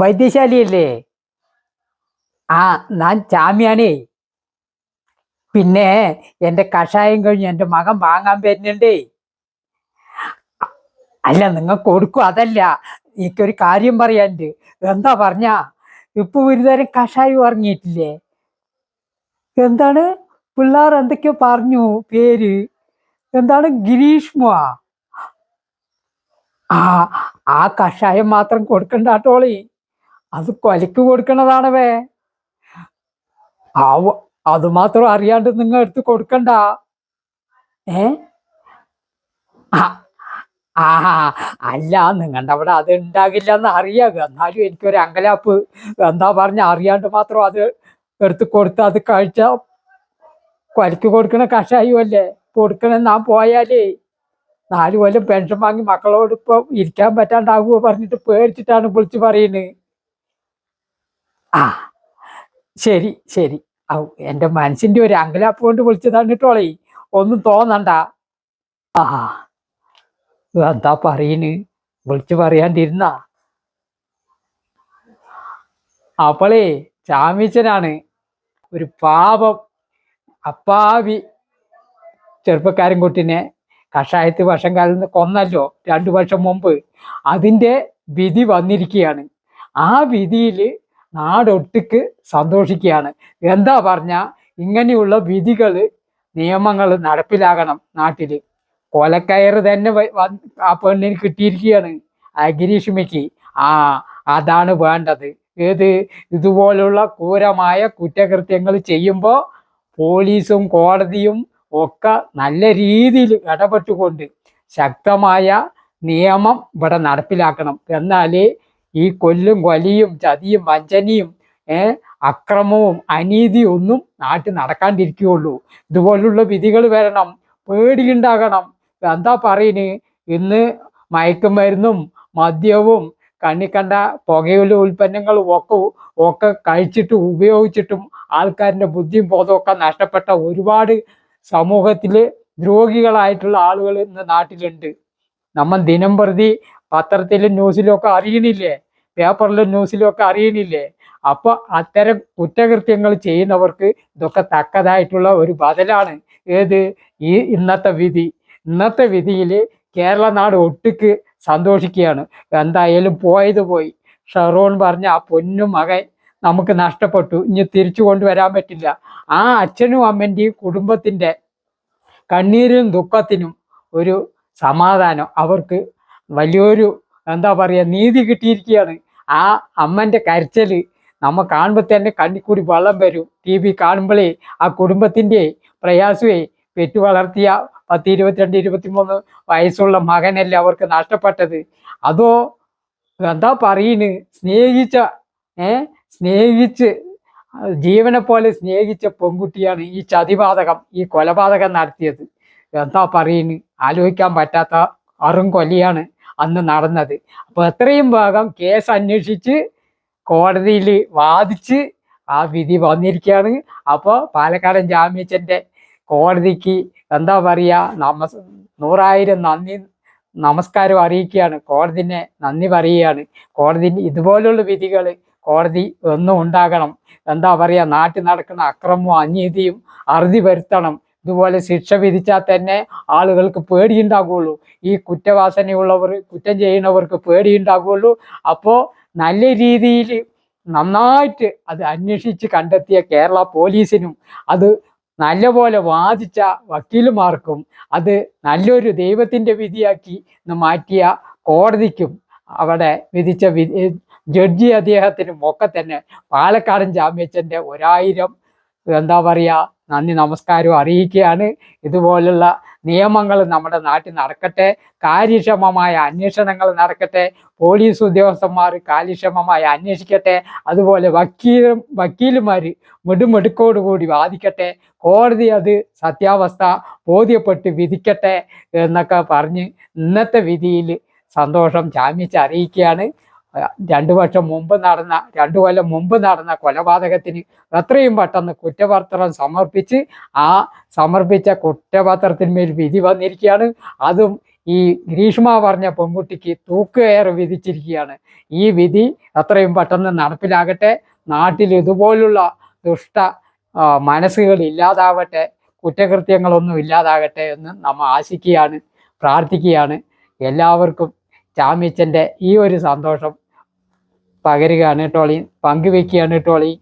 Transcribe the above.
വൈദ്യശാലിയല്ലേ? ആ ഞാൻ ചാമ്യാണേ. പിന്നെ എന്റെ കഷായം കഴിഞ്ഞ് എന്റെ മകൻ വാങ്ങാൻ വരുന്നുണ്ടേ. അല്ല നിങ്ങൾ കൊടുക്കും അതല്ല. എനിക്കൊരു കാര്യം പറയാനുണ്ട്. എന്താ പറഞ്ഞ ഇപ്പൊ ഒരു തരം കഷായം ഇറങ്ങിയിട്ടില്ലേ? എന്താണ്? പിള്ളേർ എന്തൊക്കെയോ പറഞ്ഞു പേര്. എന്താണ്? ഗിരീഷ്മ. ആ ആ കഷായം മാത്രം കൊടുക്കണ്ട അത് കൊലക്ക് കൊടുക്കണതാണവേ. ആ അത് മാത്രം അറിയാണ്ട് നിങ്ങൾ എടുത്ത് കൊടുക്കണ്ട. ഏ? ആ അല്ല നിങ്ങളുടെ അവിടെ അത് ഉണ്ടാകില്ല എന്ന് അറിയാം. എന്നാലും എനിക്കൊരു അങ്കലാപ്പ് എന്താ പറഞ്ഞ അറിയാണ്ട് മാത്രം അത് എടുത്ത് കൊടുത്ത് അത് കഴിച്ച കൊലക്ക് കൊടുക്കണ കഷായുമല്ലേ കൊടുക്കണേ നാം പോയാലേ. നാലു കൊല്ലം പെൻഷൻ വാങ്ങി മക്കളോട് ഇപ്പൊ ഇരിക്കാൻ പറ്റാണ്ടാകുമോ പറഞ്ഞിട്ട് പേടിച്ചിട്ടാണ് വിളിച്ചു പറയുന്നത് ആ ശരി ശരി. ഔ എന്റെ മനസ്സിന്റെ ഒരു അങ്കലാപ്പ് കൊണ്ട് വിളിച്ചതാണ് കേട്ടോളേ ഒന്നും തോന്നണ്ട. ആ എന്താ പറയണ്? വിളിച്ചു പറയാണ്ടിരുന്ന. അപ്പോളേ ചാമീച്ചനാണ് ഒരു പാപം അപ്പാവി ചെറുപ്പക്കാരൻ കുട്ടിനെ കഷായത്ത് വർഷം കാലം കൊന്നല്ലോ രണ്ടു വർഷം മുമ്പ്. അതിന്റെ വിധി വന്നിരിക്കുകയാണ് ആ വിധിയിൽ നാടൊട്ടുക്ക് സന്തോഷിക്കുകയാണ്. എന്താ പറഞ്ഞ ഇങ്ങനെയുള്ള വിധികൾ നിയമങ്ങൾ നടപ്പിലാകണം നാട്ടിൽ കൊലക്കയറ് തന്നെ ആ പെണ്ണിന് കിട്ടിയിരിക്കുകയാണ് അഗിരീഷ്മയ്ക്ക് ആ അതാണ് വേണ്ടത്. ഏത് ഇതുപോലുള്ള ക്രൂരമായ കുറ്റകൃത്യങ്ങൾ ചെയ്യുമ്പോൾ പോലീസും കോടതിയും ഒക്കെ നല്ല രീതിയിൽ ഇടപെട്ടുകൊണ്ട് ശക്തമായ നിയമം ഇവിടെ നടപ്പിലാക്കണം. എന്നാലേ ഈ കൊല്ലും കൊലിയും ചതിയും വഞ്ചനയും അക്രമവും അനീതിയും ഒന്നും നാട്ടിൽ നടക്കാണ്ടിരിക്കുകയുള്ളൂ. ഇതുപോലുള്ള വിധികൾ വരണം പേടിയുണ്ടാകണം. എന്താ പറയുന്നത് ഇന്ന് മയക്കുമരുന്നും മദ്യവും കണ്ണി കണ്ട പുകയില ഉൽപ്പന്നങ്ങളും ഒക്കെ ഒക്കെ കഴിച്ചിട്ടും ഉപയോഗിച്ചിട്ടും ആൾക്കാരിന്റെ ബുദ്ധിയും ബോധമൊക്കെ നഷ്ടപ്പെട്ട ഒരുപാട് സമൂഹത്തിൽ ദ്രോഹികളായിട്ടുള്ള ആളുകൾ ഇന്ന് നാട്ടിലുണ്ട്. നമ്മൾ ദിനം പ്രതി പത്രത്തിലും ന്യൂസിലും ഒക്കെ അറിയണില്ലേ? പേപ്പറിലും ന്യൂസിലും ഒക്കെ അറിയണില്ലേ? അപ്പൊ അത്തരം കുറ്റകൃത്യങ്ങൾ ചെയ്യുന്നവർക്ക് ഇതൊക്കെ തക്കതായിട്ടുള്ള ഒരു ബദലാണ്. ഏത്? ഈ ഇന്നത്തെ വിധി. ഇന്നത്തെ വിധിയിൽ കേരള നാട് ഒട്ടുക്ക് സന്തോഷിക്കുകയാണ്. എന്തായാലും പോയത് പോയി. ഷെറോൺ പറഞ്ഞ ആ പൊന്നും മകൻ നമുക്ക് നഷ്ടപ്പെട്ടു. ഇനി തിരിച്ചു കൊണ്ടുവരാൻ പറ്റില്ല. ആ അച്ഛനും അമ്മന്റെയും കുടുംബത്തിന്റെ കണ്ണീരും ദുഃഖത്തിനും ഒരു സമാധാനം അവർക്ക് വലിയൊരു എന്താ പറയുക നീതി കിട്ടിയിരിക്കുകയാണ് ആ അമ്മന്റെ കരച്ചൽ നമ്മൾ കാണുമ്പോൾ തന്നെ കണ്ണിൽ കൂടി വെള്ളം വരും. ടി വി കാണുമ്പോഴേ ആ കുടുംബത്തിന്റെ പ്രയാസമേ പെറ്റു വളർത്തിയ പത്ത് ഇരുപത്തിരണ്ട് ഇരുപത്തിമൂന്ന് വയസ്സുള്ള മകനല്ലേ അവർക്ക് നഷ്ടപ്പെട്ടത്. അതോ എന്താ പറയുന്നു സ്നേഹിച്ച ഏ? സ്നേഹിച്ച് ജീവനെ പോലെ സ്നേഹിച്ച പെൺകുട്ടിയാണ് ഈ ചതിപാതകം ഈ കൊലപാതകം നടത്തിയത്. എന്താ പറയുന്നു ആലോചിക്കാൻ പറ്റാത്ത അറും കൊലയാണ്. അന്ന് നടന്നത്. അപ്പോൾ എത്രയും ഭാഗം കേസ് അന്വേഷിച്ച് കോടതിയിൽ വാദിച്ച് ആ വിധി വന്നിരിക്കുകയാണ്. അപ്പോൾ പാലക്കാടൻ ജാമ്യച്ചന്റെ കോടതിക്ക് എന്താ പറയുക നമ നൂറായിരം നന്ദി നമസ്കാരം അറിയിക്കുകയാണ്. കോടതിനെ നന്ദി പറയുകയാണ്. കോടതി ഇതുപോലുള്ള വിധികൾ കോടതി ഒന്നും ഉണ്ടാകണം. എന്താ പറയുക നാട്ടിൽ നടക്കുന്ന അക്രമവും അനീതിയും അറുതി വരുത്തണം. ഇതുപോലെ ശിക്ഷ വിധിച്ചാൽ തന്നെ ആളുകൾക്ക് പേടിയുണ്ടാകുള്ളൂ. ഈ കുറ്റവാസനയുള്ളവർ കുറ്റം ചെയ്യുന്നവർക്ക് പേടിയുണ്ടാകുള്ളൂ. അപ്പോൾ നല്ല രീതിയിൽ നന്നായിട്ട് അത് അന്വേഷിച്ച് കണ്ടെത്തിയ കേരള പോലീസിനും അത് നല്ലപോലെ വാദിച്ച വക്കീലുമാർക്കും അത് നല്ലൊരു ദൈവത്തിന്റെ വിധിയാക്കി മാറ്റിയ കോടതിക്കും അവിടെ വിധിച്ച ജഡ്ജി അദ്ദേഹത്തിനും ഒക്കെ തന്നെ പാലക്കാടൻ ജാമ്യച്ചന്റെ ഒരായിരം എന്താ പറയുക നന്ദി നമസ്കാരവും അറിയിക്കുകയാണ്. ഇതുപോലുള്ള നിയമങ്ങൾ നമ്മുടെ നാട്ടിൽ നടക്കട്ടെ കാര്യക്ഷമമായ അന്വേഷണങ്ങൾ നടക്കട്ടെ പോലീസ് ഉദ്യോഗസ്ഥന്മാർ കാര്യക്ഷമമായി അന്വേഷിക്കട്ടെ അതുപോലെ വക്കീലും വക്കീലുമാർ മിടുമിടുക്കോടുകൂടി വാദിക്കട്ടെ കോടതി അത് സത്യാവസ്ഥ ബോധ്യപ്പെട്ട് വിധിക്കട്ടെ എന്നൊക്കെ പറഞ്ഞ് ഇന്നത്തെ വിധിയിൽ സന്തോഷം ചാമിച്ച് അറിയിക്കുകയാണ്. രണ്ടു വർഷം മുമ്പ് നടന്ന രണ്ടു കൊല്ലം മുമ്പ് നടന്ന കൊലപാതകത്തിന് എത്രയും പെട്ടെന്ന് കുറ്റപത്രം സമർപ്പിച്ച് ആ സമർപ്പിച്ച കുറ്റപത്രത്തിന്മേൽ വിധി വന്നിരിക്കുകയാണ്. അതും ഈ ഗ്രീഷ്മ പറഞ്ഞ പെൺകുട്ടിക്ക് തൂക്കുകയറ് വിധിച്ചിരിക്കുകയാണ്. ഈ വിധി എത്രയും പെട്ടെന്ന് നടപ്പിലാകട്ടെ. നാട്ടിൽ ഇതുപോലുള്ള ദുഷ്ട മനസ്സുകൾ ഇല്ലാതാവട്ടെ. കുറ്റകൃത്യങ്ങളൊന്നും ഇല്ലാതാകട്ടെ എന്ന് നമ്മൾ ആശിക്കുകയാണ് പ്രാർത്ഥിക്കുകയാണ്. എല്ലാവർക്കും ചാമിച്ചന്റെ ഈ ഒരു സന്തോഷം പകരുകയാണ് ടോളി പങ്കുവെക്കുകയാണ് ടോളി